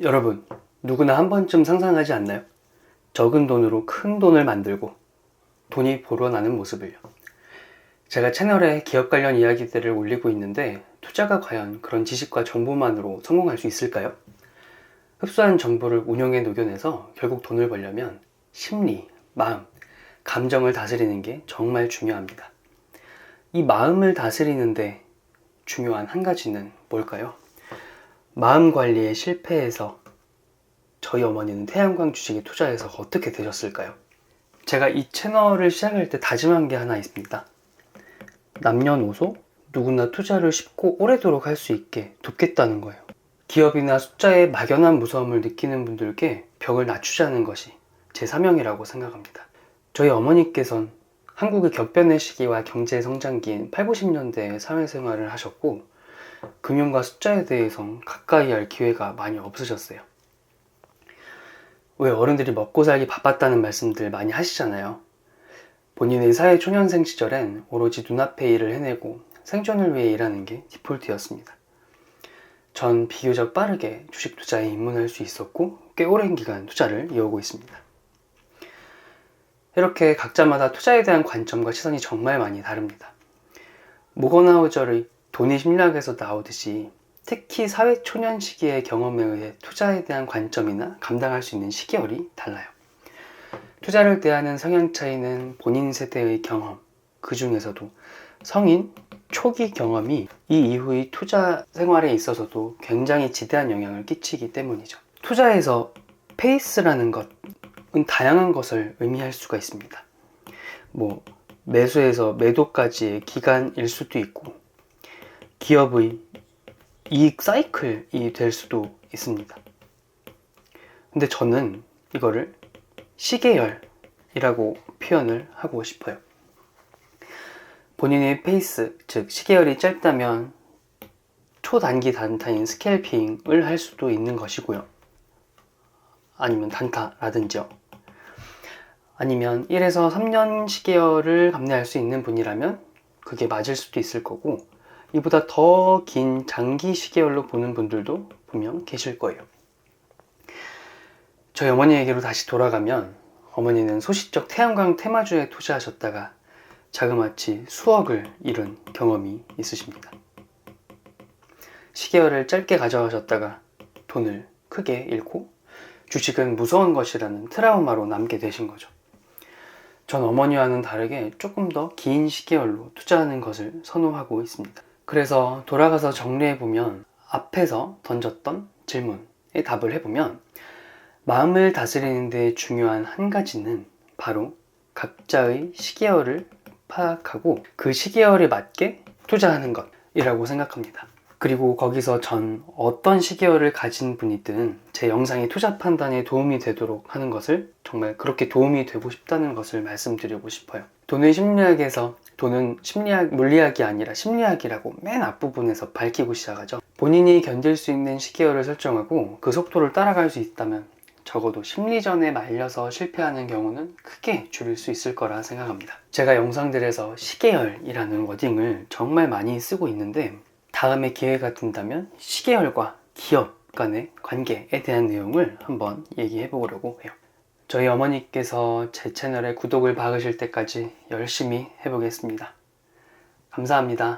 여러분, 누구나 한 번쯤 상상하지 않나요? 적은 돈으로 큰 돈을 만들고 돈이 불어나는 모습을요. 제가 채널에 기업 관련 이야기들을 올리고 있는데 투자가 과연 그런 지식과 정보만으로 성공할 수 있을까요? 흡수한 정보를 운용에 녹여내서 결국 돈을 벌려면 심리, 마음, 감정을 다스리는 게 정말 중요합니다. 이 마음을 다스리는데 중요한 한 가지는 뭘까요? 마음 관리에 실패해서 저희 어머니는 태양광 주식에 투자해서 어떻게 되셨을까요? 제가 이 채널을 시작할 때 다짐한 게 하나 있습니다. 남녀노소 누구나 투자를 쉽고 오래도록 할 수 있게 돕겠다는 거예요. 기업이나 숫자에 막연한 무서움을 느끼는 분들께 벽을 낮추자는 것이 제 사명이라고 생각합니다. 저희 어머니께선 한국의 격변의 시기와 경제 성장기인 8, 90년대에 사회생활을 하셨고 금융과 숫자에 대해선 가까이 할 기회가 많이 없으셨어요. 왜 어른들이 먹고 살기 바빴다는 말씀들 많이 하시잖아요. 본인의 사회 초년생 시절엔 오로지 눈앞의 일을 해내고 생존을 위해 일하는 게 디폴트였습니다. 전 비교적 빠르게 주식 투자에 입문할 수 있었고 꽤 오랜 기간 투자를 이어오고 있습니다. 이렇게 각자마다 투자에 대한 관점과 시선이 정말 많이 다릅니다. 모건하우저의 돈의 심리학에서 나오듯이 특히 사회 초년 시기의 경험에 의해 투자에 대한 관점이나 감당할 수 있는 시계열이 달라요. 투자를 대하는 성향 차이는 본인 세대의 경험, 그 중에서도 성인 초기 경험이 이 이후의 투자 생활에 있어서도 굉장히 지대한 영향을 끼치기 때문이죠. 투자에서 페이스라는 것은 다양한 것을 의미할 수가 있습니다. 뭐, 매수에서 매도까지의 기간일 수도 있고, 기업의 이익 사이클이 될 수도 있습니다. 근데 저는 이거를 시계열이라고 표현을 하고 싶어요. 본인의 페이스, 즉 시계열이 짧다면 초단기 단타인 스캘핑을 할 수도 있는 것이고요. 아니면 단타라든지요. 아니면 1에서 3년 시계열을 감내할 수 있는 분이라면 그게 맞을 수도 있을 거고 이보다 더 긴 장기 시계열로 보는 분들도 분명 계실 거예요. 저희 어머니에게로 다시 돌아가면 어머니는 소시적 태양광 테마주에 투자하셨다가 자그마치 수억을 잃은 경험이 있으십니다. 시계열을 짧게 가져가셨다가 돈을 크게 잃고 주식은 무서운 것이라는 트라우마로 남게 되신 거죠. 전 어머니와는 다르게 조금 더 긴 시계열로 투자하는 것을 선호하고 있습니다. 그래서 돌아가서 정리해보면 앞에서 던졌던 질문에 답을 해보면 마음을 다스리는 데 중요한 한 가지는 바로 각자의 시계열을 파악하고 그 시계열에 맞게 투자하는 것이라고 생각합니다. 그리고 거기서 전 어떤 시계열을 가진 분이든 제 영상이 투자 판단에 도움이 되도록 하는 것을 정말 그렇게 도움이 되고 싶다는 것을 말씀드리고 싶어요. 돈의 심리학에서 돈은 심리학, 물리학이 아니라 심리학이라고 맨 앞부분에서 밝히고 시작하죠. 본인이 견딜 수 있는 시계열을 설정하고 그 속도를 따라갈 수 있다면 적어도 심리전에 말려서 실패하는 경우는 크게 줄일 수 있을 거라 생각합니다. 제가 영상들에서 시계열이라는 워딩을 정말 많이 쓰고 있는데 다음에 기회가 된다면 시계열과 기업 간의 관계에 대한 내용을 한번 얘기해 보려고 해요. 저희 어머니께서 제 채널에 구독을 박으실 때까지 열심히 해보겠습니다. 감사합니다.